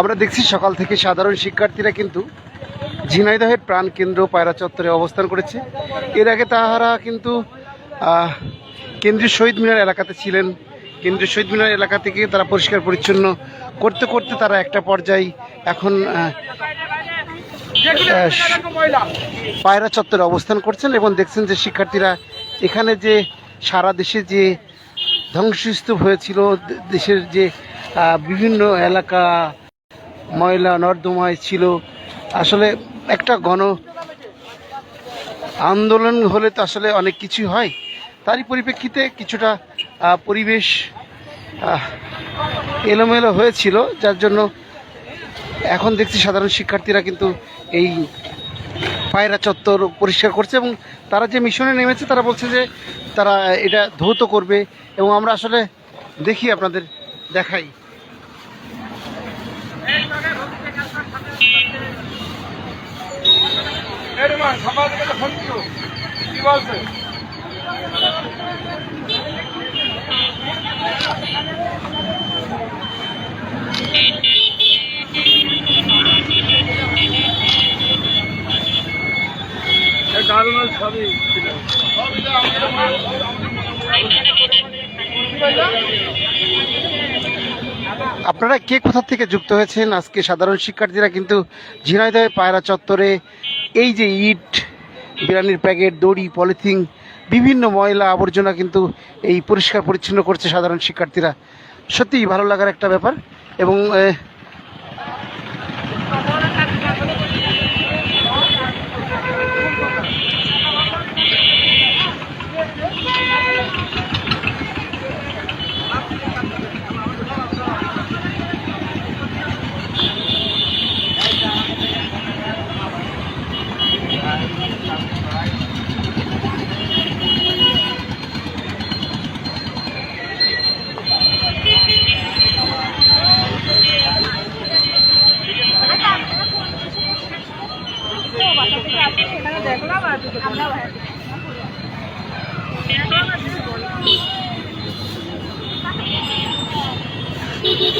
আমরা দেখছি সকাল থেকে সাধারণ শিক্ষার্থীরা কিন্তু ঝিনাইদহের প্রাণ কেন্দ্র পায়রা চত্বরে অবস্থান করেছে। এর আগে তাহারা কিন্তু কেন্দ্রীয় শহীদ মিনার এলাকাতে ছিলেন। কেন্দ্রীয় শহীদ মিনার এলাকা থেকে তারা পরিষ্কার পরিচ্ছন্ন করতে করতে তারা একটা পর্যায়ে এখন পায়রা চত্বরে অবস্থান করছেন এবং দেখছেন যে শিক্ষার্থীরা এখানে যে সারা দেশে যে ধ্বংসস্তূপ হয়েছিল দেশের যে বিভিন্ন এলাকা ময়লা নর্দমায় ছিল। আসলে একটা গণ আন্দোলন হলে তো আসলে অনেক কিছু হয়। তারই পরিপ্রেক্ষিতে কিছুটা পরিবেশ এলোমেলো হয়েছিল, যার জন্য এখন দেখছি সাধারণ শিক্ষার্থীরা কিন্তু এই পায়রা চত্বর পরিষ্কার করছে এবং তারা যে মিশনে নেমেছে, তারা বলছে যে তারা এটা ধৌত করবে এবং আমরা আসলে দেখি আপনাদের দেখাই। আপনারা কে কোথা থেকে যুক্ত হয়েছেন? আজকে সাধারণ শিক্ষার্থীরা কিন্তু ঝিনাইদহে পায়রা চত্বরে এই যে ইট, বিরিয়ানির প্যাকেট, দড়ি, পলিথিন, বিভিন্ন ময়লা আবর্জনা কিন্তু এই পরিষ্কার পরিচ্ছন্ন করছে সাধারণ শিক্ষার্থীরা। সত্যিই ভালো লাগার একটা ব্যাপার এবং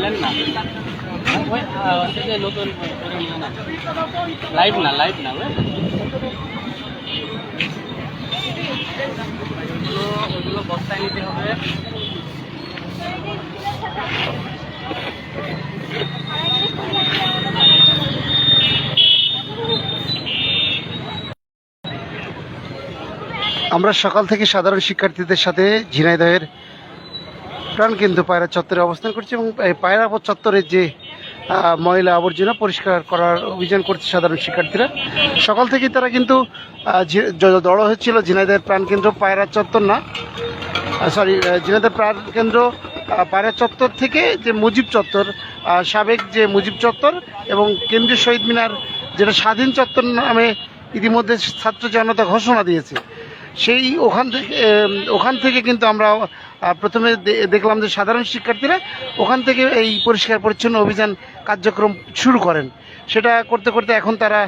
না? নতুন লাইভ না লাইভ না বস্তায় নিতে হবে। আমরা সকাল থেকে সাধারণ শিক্ষার্থীদের সাথে ঝিনাইদহের প্রাণকেন্দ্র পায়রা চত্বরে অবস্থান করছে এবং পায়রা চত্বরে যে ময়লা আবর্জনা পরিষ্কার করার অভিযান করছে সাধারণ শিক্ষার্থীরা। সকাল থেকেই তারা কিন্তু আহ, ঝি- জ- জড়ো হচ্ছিল। ঝিনাইদহের প্রাণকেন্দ্র পায়রা চত্বর না। সরি ঝিনাইদহের প্রাণকেন্দ্র পায়রা চত্বর থেকে যে মুজিব চত্বর সাবেক যে মুজিব চত্বর এবং কেন্দ্রীয় শহীদ মিনার যেটা স্বাধীন চত্বর নামে ইতিমধ্যে ছাত্র জনতা ঘোষণা দিয়েছে। সেই ওখান থেকে ওখান থেকে কিন্তু আমরা প্রথমে দেখলাম যে সাধারণ শিক্ষার্থীরা ওখান থেকে এই পরিষ্কার পরিচ্ছন্ন অভিযান কার্যক্রম শুরু করেন। সেটা করতে করতে এখন তারা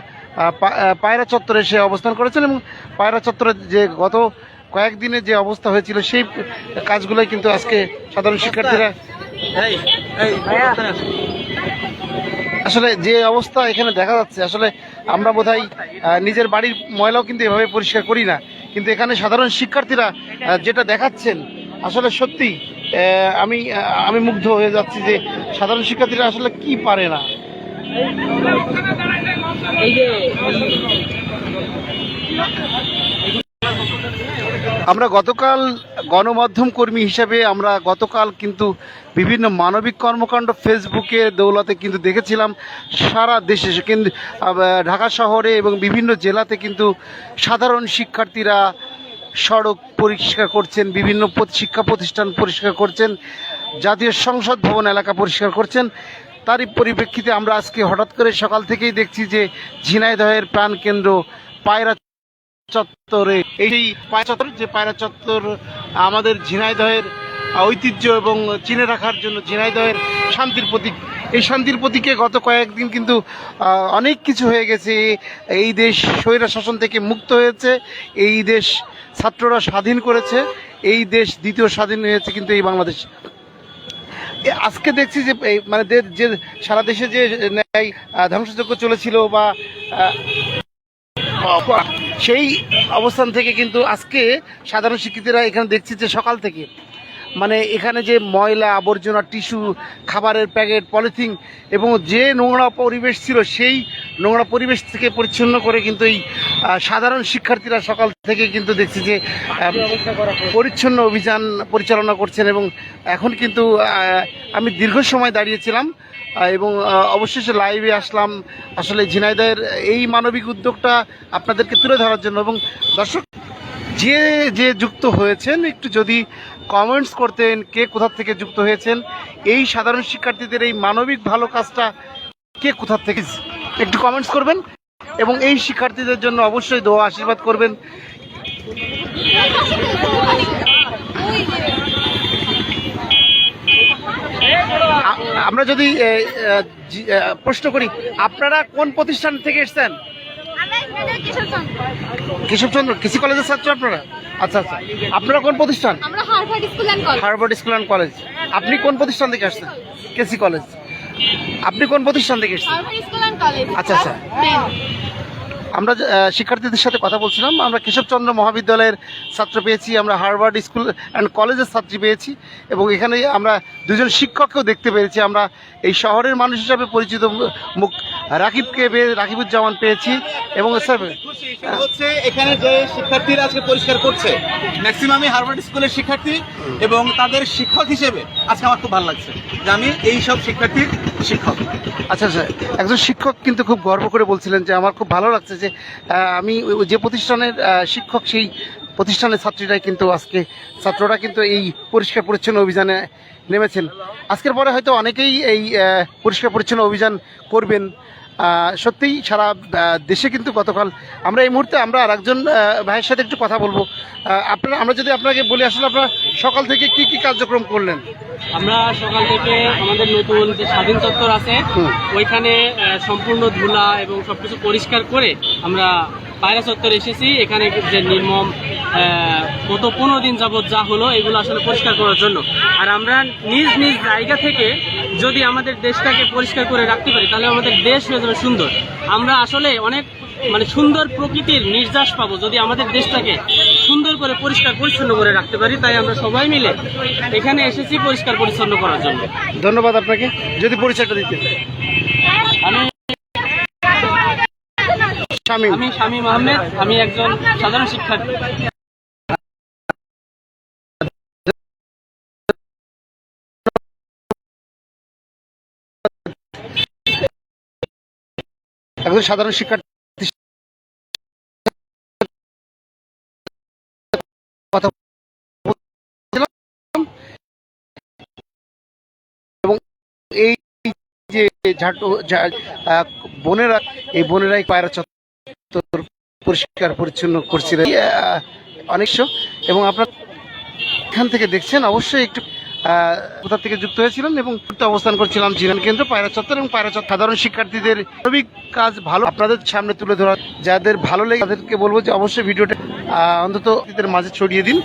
পায়রা চত্বরে এসে অবস্থান করেছেন এবং পায়রা চত্বরে যে গত কয়েকদিনে যে অবস্থা হয়েছিল সেই কাজগুলোই কিন্তু আজকে সাধারণ শিক্ষার্থীরা আসলে যে অবস্থা এখানে দেখা যাচ্ছে আসলে আমরা বোধহয় নিজের বাড়ির ময়লাও কিন্তু এভাবে পরিষ্কার করি না। কিন্তু এখানে সাধারণ শিক্ষার্থীরা যেটা দেখাচ্ছেন, আসলে সত্যি আমি আমি মুগ্ধ হয়ে যাচ্ছি যে সাধারণ শিক্ষার্থীরা আসলে কি পারে না। আমরা গতকাল গণমাধ্যম কর্মী হিসেবে আমরা গতকাল কিন্তু বিভিন্ন মানবিক কর্মকাণ্ড ফেসবুকে, দৌলতে কিন্তু দেখেছিলাম। সারা দেশে কিন্তু ঢাকা শহরে এবং বিভিন্ন জেলাতে কিন্তু সাধারণ শিক্ষার্থীরা সড়ক পরিষ্কার করছেন, বিভিন্ন শিক্ষা প্রতিষ্ঠান পরিষ্কার করছেন, জাতীয় সংসদ ভবন এলাকা পরিষ্কার করছেন। তারই পরিপ্রেক্ষিতে আমরা আজকে হঠাৎ করে সকাল থেকেই দেখছি যে ঝিনাইদহের প্রাণকেন্দ্র পায়রা চত্বরে, এই পায়রা চত্বর, যে পায়রা চত্বর আমাদের ঝিনাইদহের ঐতিহ্য এবং চিনে রাখার জন্য ঝিনাইদহের শান্তির প্রতীক। এই শান্তির প্রতীকে গত কয়েকদিন কিন্তু অনেক কিছু হয়ে গেছে। এই দেশ স্বৈরা শাসন থেকে মুক্ত হয়েছে, এই দেশ ছাত্ররা স্বাধীন করেছে, এই দেশ দ্বিতীয় স্বাধীন হয়েছে কিন্তু এই বাংলাদেশ। আজকে দেখছি যে মানে যে সারা দেশে যে ধ্বংসযজ্ঞ চলেছিল বা সেই অবস্থান থেকে কিন্তু আজকে সাধারণ শিক্ষিতরা এখানে দেখছি যে সকাল থেকে মানে এখানে যে ময়লা আবর্জনা, টিস্যু, খাবারের প্যাকেট, পলিথিন এবং যে নোংরা পরিবেশ ছিল, সেই নোংরা পরিবেশ থেকে পরিচ্ছন্ন করে কিন্তু এই সাধারণ শিক্ষার্থীরা সকাল থেকে কিন্তু দেখছি যে পরিচ্ছন্ন অভিযান পরিচালনা করছেন এবং এখন কিন্তু আমি দীর্ঘ সময় দাঁড়িয়েছিলাম। এবং অবশেষে লাইভে আসলাম। আসলে ঝিনাইদহের এই মানবিক উদ্যোগটা আপনাদেরকে তুলে ধরার জন্য এবং দর্শক, যে যে যুক্ত হয়েছেন, একটু যদি কমেন্টস করতেন কে কোথা থেকে যুক্ত হয়েছেন, এই সাধারণ শিক্ষার্থীদের এই মানবিক ভালো কাজটা কে কোথা থেকে, একটু কমেন্টস করবেন এবং এই শিক্ষার্থীদের জন্য অবশ্যই দোয়া, আশীর্বাদ করবেন। আমরা যদি প্রশ্ন করি আপনারা কোন প্রতিষ্ঠান থেকে এসেছেন? কেশবচন্দ্র কৃষি কলেজের ছাত্র আপনারা? আচ্ছা আচ্ছা। আপনারা কোন প্রতিষ্ঠান? Harvard school and college. আপনি কোন প্রতিষ্ঠান থেকে আসছেন কেসি কলেজ। আপনি কোন প্রতিষ্ঠান থেকে এসেছেন? আচ্ছা, আচ্ছা। আমরা শিক্ষার্থীদের সাথে কথা বলছিলাম, আমরা কেশবচন্দ্র মহাবিদ্যালয়ের ছাত্র পেয়েছি, আমরা হার্ভার্ড স্কুল অ্যান্ড কলেজের ছাত্রী পেয়েছি এবং এখানে আমরা দুজন শিক্ষককেও দেখতে পেরেছি। আমরা এই শহরের মানুষ হিসাবে পরিচিত মুখ রাকিবকে রাকিবুজ্জামান পেয়েছি এবং স্যার হচ্ছে এখানে যে শিক্ষার্থীরা আজকে পরিষ্কার করছে। ম্যাক্সিমামই হার্ভার্ড স্কুলের শিক্ষার্থী এবং তাদের শিক্ষক হিসেবে আজকে আমার খুব ভালো লাগছে যে আমি এই সব শিক্ষার্থীর শিক্ষক। আচ্ছা আচ্ছা একজন শিক্ষক কিন্তু খুব গর্ব করে বলছিলেন যে আমার খুব ভালো লাগছে যে আমি যে প্রতিষ্ঠানের শিক্ষক সেই প্রতিষ্ঠানের ছাত্রীরাই কিন্তু আজকে ছাত্ররা কিন্তু এই পরিষ্কার পরিচ্ছন্ন অভিযানে নেমেছেন। আজকের পরে হয়তো অনেকেই এই পরিষ্কার পরিচ্ছন্ন অভিযান করবেন। সত্যিই সারা দেশে কিন্তু গতকাল আমরা এই মুহূর্তে আমরা আর একজন ভাইয়ের সাথে একটু কথা বলব। আপনারা আমরা যদি আপনাকে বলি আসলে আপনারা সকাল থেকে কি কি কার্যক্রম করলেন? আমরা সকাল থেকে আমাদের নতুন যে স্বাধীন চত্বর আছে ওইখানে সম্পূর্ণ ধুলা এবং সবকিছু পরিষ্কার করে আমরা পায়রা চত্বর এসেছি। এখানে যে নির্মম গত পনেরো দিন যাবৎ যা হলো এগুলো আসলে পরিষ্কার করার জন্য। আর আমরা নিজ নিজ জায়গা থেকে যদি আমাদের দেশটাকে পরিষ্কার করে রাখতে পারি তাহলে আমাদের দেশ হয়ে যাবে সুন্দর। আমরা আসলে অনেক মানে সুন্দর প্রকৃতির নির্যাস পাবো যদি আমাদের দেশটাকে সুন্দর করে পরিষ্কার পরিচ্ছন্ন করে রাখতে পারি। তাই আমরা সবাই মিলে এখানে এসেছি পরিষ্কার পরিচ্ছন্ন করার জন্য। ধন্যবাদ আপনাকে। যদি পরিচয়টা দিতে আমি আমি শামীম আহমেদ আমি একজন সাধারণ শিক্ষার্থী। একজন সাধারণ শিক্ষার্থী এবং এই যে বোনেরা এই বোনেরাই পায়রা চত্বর পরিষ্কার পরিচ্ছন্ন করছিলেন আহ, অনেক শো। এবং আপনার এখান থেকে দেখছেন অবশ্যই একটু কোথা থেকে যুক্ত হয়েছিলেন এবং অবস্থান করছিলাম জিনান কেন্দ্র, পায়রা চত্বর এবং পায়রা চত্বর। সাধারণ শিক্ষার্থীদের মানবিক কাজ ভালো আপনাদের সামনে তুলে ধরা, যাদের ভালো লেগে তাদেরকে বলব যে অবশ্যই ভিডিওটা অন্তত মাঝে ছড়িয়ে দিন।